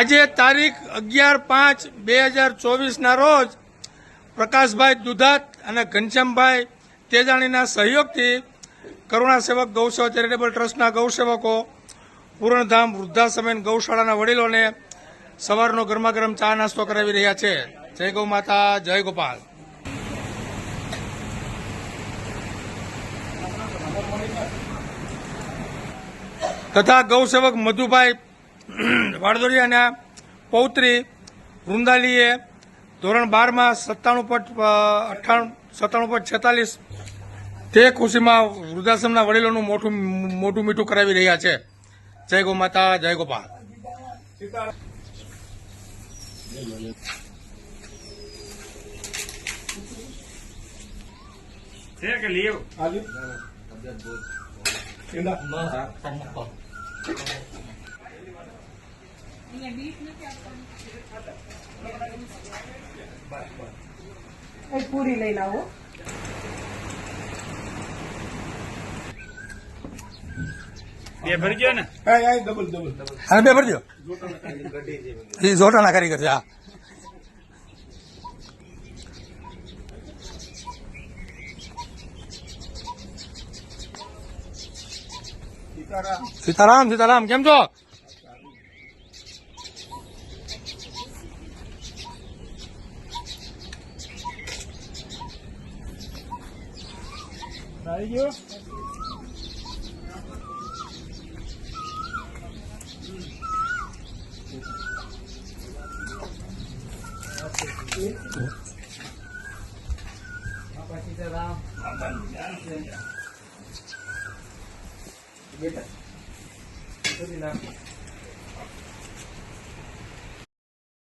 આજે તારીખ અગિયાર પાંચ બે હજાર ચોવીસના રોજ પ્રકાશભાઈ દુધાત અને ઘનશ્યામભાઈ તેજાણીના સહયોગથી કરુણા સેવક ગૌસેવા ચેરિટેબલ ટ્રસ્ટના ગૌસેવકો, પૂર્ણધામ વૃદ્ધાશ્રમ ગૌશાળાના વડીલોને સવારનો ગરમા ગરમ ચા નાસ્તો કરાવી રહ્યા છે. જય ગૌ માતા, જય ગોપાલ. તથા ગૌસેવક મધુભાઈ વાડદોરિયાના પૌત્રી વૃંદાલીએ ધોરણ બારમાં સત્તાણું પોઈન્ટ અઠ્ઠાણું સત્તાણું પોઈન્ટ છેતાલીસ તે ખુશીમાં વૃદ્ધાશ્રમના વડીલોનું મોટું મોટું મીઠું કરાવી રહ્યા છે. જય ગો માતા જય ગોપાલ કે લીવ એક પૂરી લઈ લાવો બે ભરી ગયો ને બે ભરજો એ જોટાના કારીગર છે હા સીતારામ સીતારામ કેમ છો Thank you. Apa kita ram? Apa Beta. Itu di